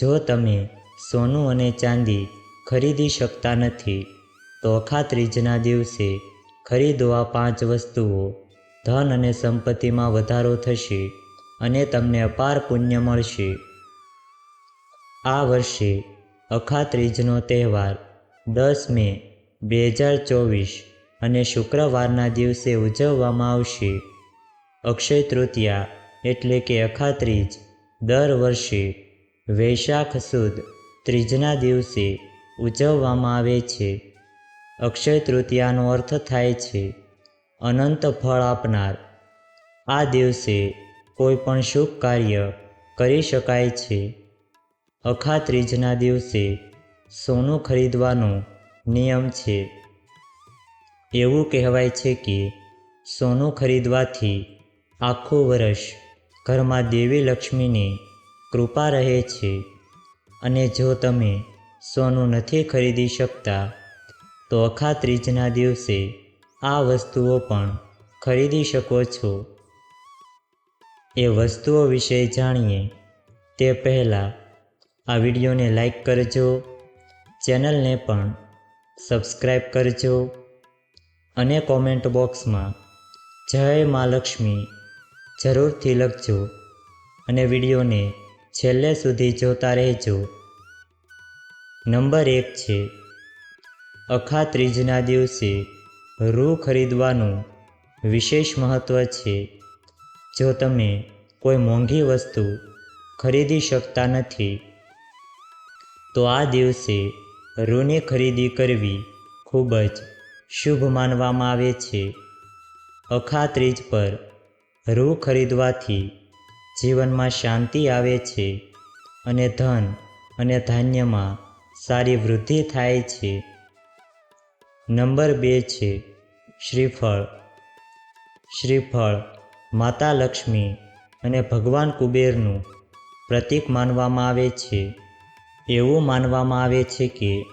જો તમે સોનું અને ચાંદી ખરીદી શકતા નથી, તો ત્રીજના દિવસે ખરીદો આ પાંચ વસ્તુઓ ધન અને સંપત્તિમાં વધારો થશે અને તમને અપાર પુણ્ય મળશે. આ વર્ષે અખાત્રીજનો તહેવાર દસ મે બે હજાર ચોવીસ અને શુક્રવારના દિવસે ઉજવવામાં આવશે. અક્ષય તૃતીયા એટલે કે અખા ત્રીજ દર વર્ષે વૈશાખ સુદ ત્રીજના દિવસે ઉજવવામાં આવે છે. અક્ષય તૃતીયાનો અર્થ થાય છે, અનંત ફળ આપનાર. આ દિવસે કોઈ પણ શુભ કાર્ય કરી શકાય છે. અખા ત્રીજના દિવસે સોનું ખરીદવાનો નિયમ છે. એવું કહેવાય છે કે સોનું ખરીદવાથી આખું વર્ષ ઘરમાં દેવી લક્ષ્મીની કૃપા રહે છે. અને જો તમે સોનું નથી ખરીદી શકતા, તો અખા ત્રીજના દિવસે આ વસ્તુઓ પણ ખરીદી શકો છો. એ વસ્તુઓ વિશે જાણીએ તે પહેલાં આ વિડીયોને લાઈક કરજો, ચેનલને પણ સબસ્ક્રાઈબ કરજો અને કોમેન્ટ બોક્સમાં જય મા લક્ષ્મી જરૂરથી લખજો અને વિડીયોને છેલ્લે સુધી જોતા રહેજો. નંબર એક છે અખા ત્રીજના દિવસે રૂ ખરીદવાનું વિશેષ મહત્ત્વ છે. જો તમે કોઈ મોંઘી વસ્તુ ખરીદી શકતા નથી, તો આ દિવસે રૂની ખરીદી કરવી ખૂબ જ શુભ માનવામાં આવે છે. અખા ત્રીજ પર રૂ ખરીદવાથી જીવનમાં શાંતિ આવે છે અને ધન અને ધાન્યમાં સારી વૃદ્ધિ થાય છે. નંબર બે છે શ્રીફળ. શ્રીફળ માતા લક્ષ્મી અને ભગવાન કુબેરનું પ્રતીક માનવામાં આવે છે. એવું માનવામાં આવે છે કે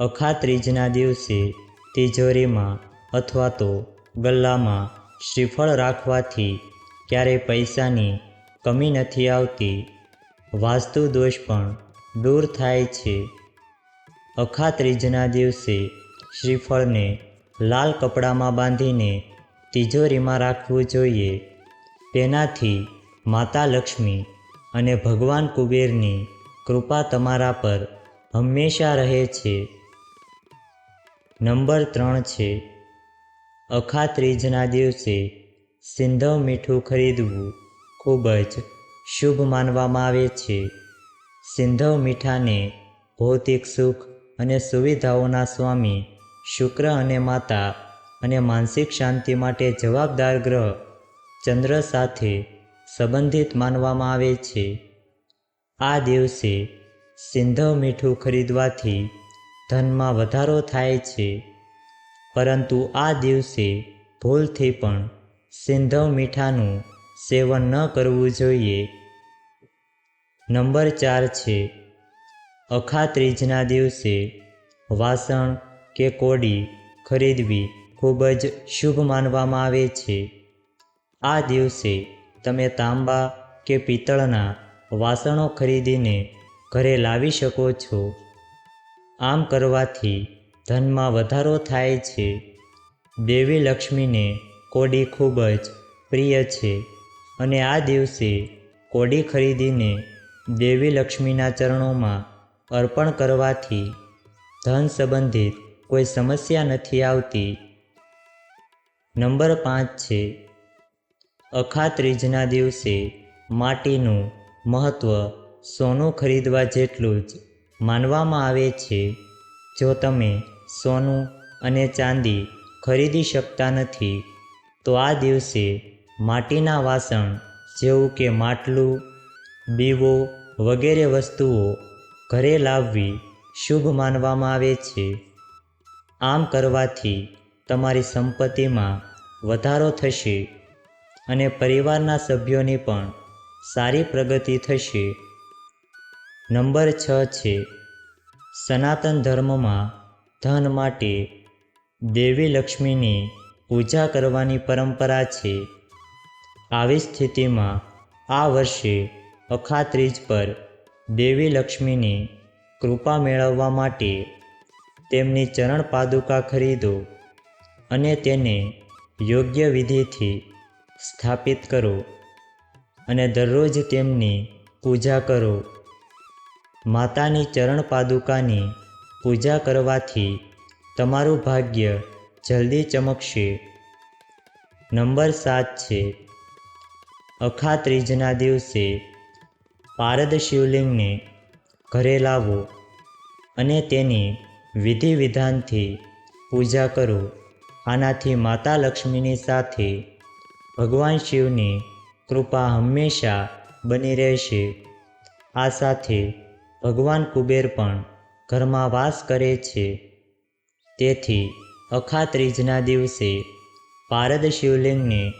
અખા ત્રીજના દિવસે તિજોરીમાં અથવા તો ગલ્લામાં શ્રીફળ રાખવાથી ક્યારેય પૈસાની કમી નથી આવતી. વાસ્તુ દોષ પણ દૂર થાય છે. અખા ત્રીજના દિવસે શ્રીફળને લાલ કપડામાં બાંધીને તિજોરીમાં રાખવું જોઈએ. તેનાથી માતા લક્ષ્મી અને ભગવાન કુબેરની કૃપા તમારા પર હંમેશા રહે છે. નંબર ત્રણ છે. અખા ત્રીજના દિવસે સિંધવ મીઠું ખરીદવું. ખૂબ જ શુભ માનવામાં આવે છે. સિંધવ મીઠાને ભૌતિક સુખ અને સુવિધાઓના સ્વામી શુક્ર અને માતા અને માનસિક શાંતિ માટે જવાબદાર ગ્રહ ચંદ્ર સાથે સંબંધિત માનવામાં આવે છે. આ દિવસે સિંધવ મીઠું ખરીદવાથી ધનમાં વધારો થાય છે. પરંતુ આ દિવસે ભૂલથી પણ સિંધવ મીઠાનું સેવન ન કરવું જોઈએ. નંબર ચાર છે અખા ત્રીજના દિવસે વાસણ કે કોડી ખરીદવી ખૂબ જ શુભ માનવામાં આવે છે. આ દિવસે તમે તાંબા કે પિત્તળના વાસણો ખરીદીને ઘરે લાવી શકો છો. આમ કરવાથી ધનમાં વધારો થાય છે. દેવી લક્ષ્મીને કોડી ખૂબ જ પ્રિય છે. અને આ દિવસે કોડી ખરીદીને દેવી લક્ષ્મીના ચરણોમાં અર્પણ કરવાથી ધન સંબંધિત કોઈ સમસ્યા નથી આવતી. નંબર પાંચ છે અખા ત્રીજના દિવસે માટીનું મહત્ત્વ સોનું ખરીદવા જેટલું જ માનવામાં આવે છે, જો તમે સોનું અને ચાંદી ખરીદી શકતા નથી, તો આ દિવસે માટીના વાસણ જેવું કે માટલું દીવો વગેરે વસ્તુઓ ઘરે લાવવી શુભ માનવામાં આવે છે. આમ કરવાથી તમારી સંપત્તિમાં વધારો થશે અને પરિવારના સભ્યોની પણ સારી પ્રગતિ થશે. નંબર છ છે, સનાતન ધર્મમાં ધન માટે દેવી લક્ષ્મીની પૂજા કરવાની પરંપરા છે. આવી સ્થિતિમાં આ વર્ષે અખા ત્રીજ પર દેવી લક્ષ્મીની કૃપા મેળવવા માટે તેમની ચરણ પાદુકા ખરીદો અને તેને યોગ્ય વિધિથી સ્થાપિત કરો અને દરરોજ તેમની પૂજા કરો. માતાની ચરણ પાદુકાની પૂજા કરવાથી તમારું ભાગ્ય જલ્દી ચમકશે. નંબર સાત છે અખા ત્રીજના દિવસે પારદ શિવલિંગને ઘરે લાવો અને તેની વિધિ વિધાનથી પૂજા કરો. આનાથી માતા લક્ષ્મીની સાથે ભગવાન શિવની કૃપા હંમેશા બની રહેશે. આ સાથે ભગવાન કુબેર પણ ઘરમાં વાસ કરે છે. તેથી અખા ત્રીજના દિવસે પારદ શિવલિંગને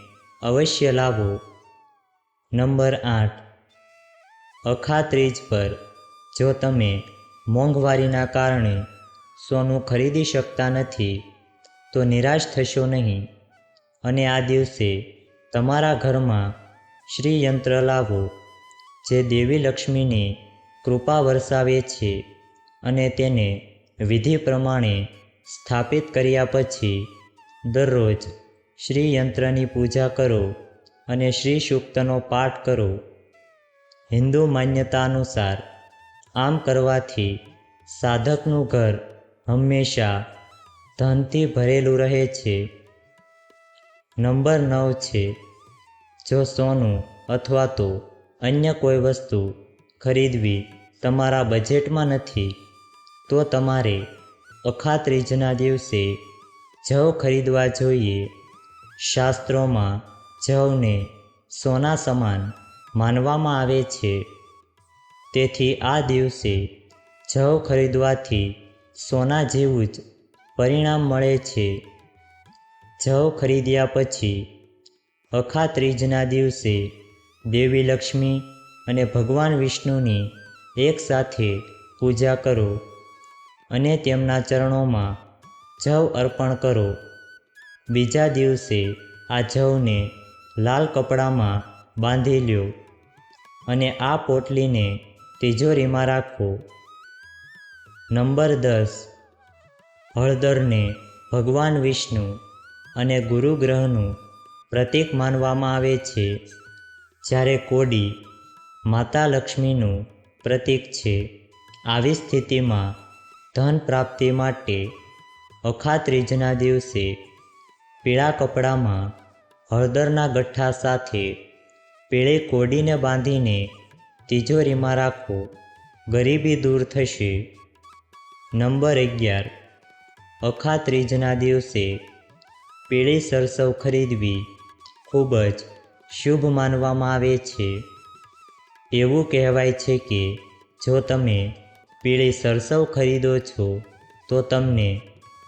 અવશ્ય લાવો નંબર આઠ. અખા ત્રીજ પર, જો તમે મોંઘવારીના કારણે સોનું ખરીદી શકતા નથી, તો નિરાશ થશો નહીં. અને આ દિવસે તમારા ઘરમાં શ્રી યંત્ર લાવો, જે દેવી લક્ષ્મીની કૃપા વરસાવે છે અને તેને વિધિ પ્રમાણે સ્થાપિત કર્યા પછી દરરોજ શ્રી યંત્રની પૂજા કરો. અને શ્રી સૂક્તનો પાઠ કરો. હિન્દુ માન્યતા અનુસાર આમ કરવાથી સાધકનું ઘર હંમેશા ધનથી ભરેલું રહે છે. નંબર નવ છે, જો સોનું અથવા તો અન્ય કોઈ વસ્તુ ખરીદવી તમારા બજેટમાં નથી, તો તમારે અખા ત્રીજના દિવસે જવ ખરીદવા જોઈએ. શાસ્ત્રોમાં જવને સોના સમાન માનવામાં આવે છે. તેથી આ દિવસે જવ ખરીદવાથી સોના જેવું જ પરિણામ મળે છે. જવ ખરીદ્યા પછી અખા ત્રીજના દિવસે દેવી લક્ષ્મી અને ભગવાન વિષ્ણુની એકસાથે પૂજા કરો અને તેમના ચરણોમાં જવ અર્પણ કરો. બીજા દિવસે આ જવને લાલ કપડામાં બાંધી લ્યો અને આ પોટલીને તિજોરીમાં રાખો. નંબર દસ. હળદરને ભગવાન વિષ્ણુ અને ગુરુ ગ્રહનું પ્રતીક માનવામાં આવે છે, જ્યારે કોડી માતા લક્ષ્મીનું પ્રતીક છે. આવી સ્થિતિમાં ધન પ્રાપ્તિ માટે અખા ત્રીજના દિવસે પીળા કપડામાં હળદરના ગઠ્ઠા સાથે પીળી કોડીને બાંધીને તિજોરીમાં રાખો. ગરીબી દૂર થશે. નંબર અગિયાર. અખા ત્રીજના દિવસે પીળી સરસવ ખરીદવી ખૂબ જ શુભ માનવામાં આવે છે. એવું કહેવાય છે કે જો તમે પીળી સરસવ ખરીદો છો, તો તમને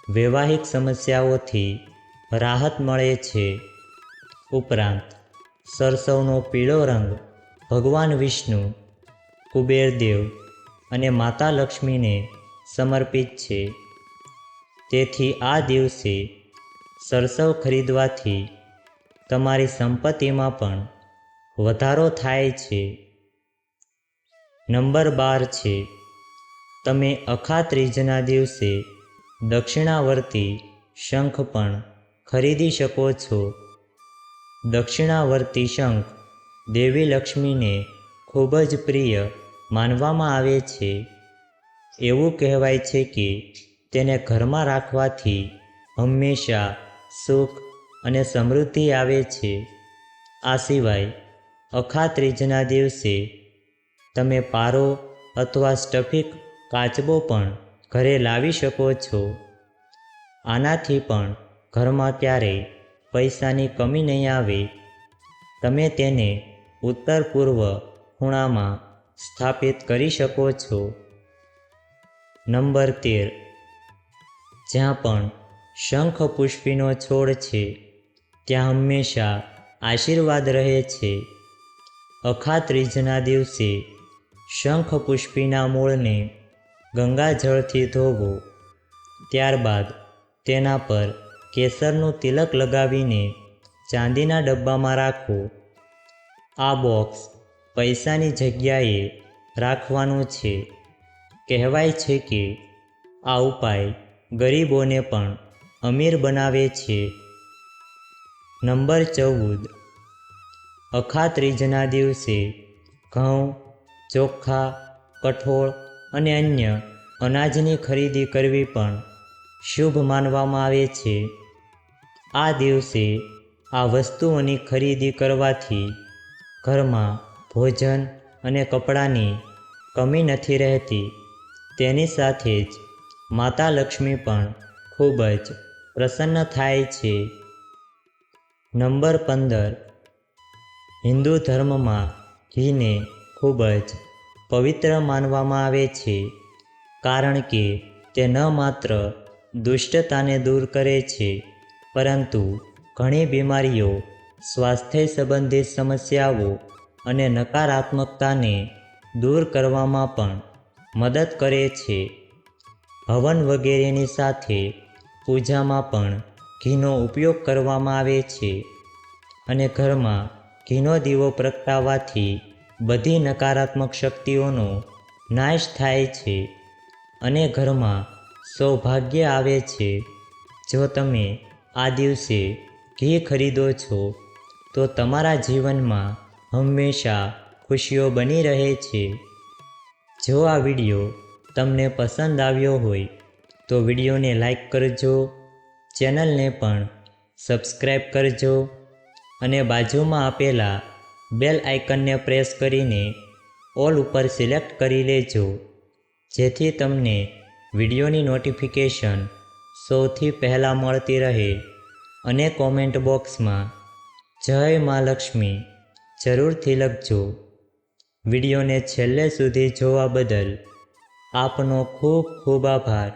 વૈવાહિક સમસ્યાઓથી રાહત મળે છે. ઉપરાંત સરસવનો પીળો રંગ, ભગવાન વિષ્ણુ કુબેરદેવ અને માતા લક્ષ્મીને સમર્પિત છે. તેથી આ દિવસે સરસવ ખરીદવાથી તમારી સંપત્તિમાં પણ વધારો થાય છે. નંબર બાર છે, તમે અખા ત્રીજના દિવસે દક્ષિણાવર્તી શંખ પણ ખરીદી શકો છો. દક્ષિણાવર્તી શંખ દેવી લક્ષ્મીને ખૂબ જ પ્રિય માનવામાં આવે છે. એવું કહેવાય છે કે તેને ઘરમાં રાખવાથી હંમેશા સુખ અને સમૃદ્ધિ આવે છે. આ સિવાય અખા ત્રીજના દિવસે તમે પારો અથવા સ્ટફિક કાચબો પણ ઘરે લાવી શકો છો. આનાથી પણ ઘરમાં ક્યારેય પૈસાની કમી નહીં આવે, તમે તેને ઉત્તર પૂર્વ ખૂણામાં સ્થાપિત કરી શકો છો. નંબર તેર. જ્યાં પણ શંખ પુષ્પીનો છોડ છે, ત્યાં હંમેશા આશીર્વાદ રહે છે. અખા ત્રીજના દિવસે શંખ પુષ્પીના મૂળને ગંગાજળથી ધોવો, ત્યારબાદ તેના પર કેસરનું તિલક લગાવીને ચાંદીના ડબ્બામાં રાખો. આ બોક્સ પૈસાની જગ્યાએ રાખવાનું છે. કહેવાય છે કે આ ઉપાય ગરીબોને પણ અમીર બનાવે છે. નંબર ચૌદ. અખા ત્રીજના દિવસે ઘઉં, ચોખા, કઠોળ અને અન્ય અનાજની ખરીદી કરવી પણ શુભ માનવામાં આવે છે. આ દિવસે આ વસ્તુઓની ખરીદી કરવાથી ઘરમાં ભોજન અને કપડાની કમી નથી રહેતી. તેની સાથે જ માતા લક્ષ્મી પણ ખૂબ જ પ્રસન્ન થાય છે. નંબર પંદર. હિન્દુ ધર્મમાં ઘીને ખૂબ જ પવિત્ર માનવામાં આવે છે, કારણ કે તે ન માત્ર દુષ્ટતાને દૂર કરે છે પરંતુ ઘણી બીમારીઓ સ્વાસ્થ્ય સંબંધિત સમસ્યાઓ અને નકારાત્મકતાને દૂર કરવામાં પણ મદદ કરે છે. હવન વગેરેની સાથે પૂજામાં પણ ઘીનો ઉપયોગ કરવામાં આવે છે અને ઘરમાં ઘીનો દીવો પ્રગટાવવાથી બધી નકારાત્મક શક્તિઓનો નાશ થાય છે અને ઘરમાં સૌભાગ્ય આવે છે. જો તમે આ દિવસે ઘી ખરીદો છો, તો તમારા જીવનમાં હંમેશા ખુશીઓ બની રહે છે. જો આ વીડિયો તમને પસંદ આવ્યો હોય, તો વિડીયોને લાઈક કરજો, ચેનલને પણ સબસ્ક્રાઈબ કરજો અને બાજુમાં આપેલા બેલ આઇકનને પ્રેસ કરીને ઓલ ઉપર સિલેક્ટ કરી લેજો, જેથી તમને વિડીયોની નોટિફિકેશન સૌથી પહેલાં મળતી રહે અને કોમેન્ટ બોક્સમાં જય મા લક્ષ્મી, જરૂરથી લખજો. વિડીયોને છેલ્લે સુધી જોવા બદલ આપનો ખૂબ ખૂબ આભાર.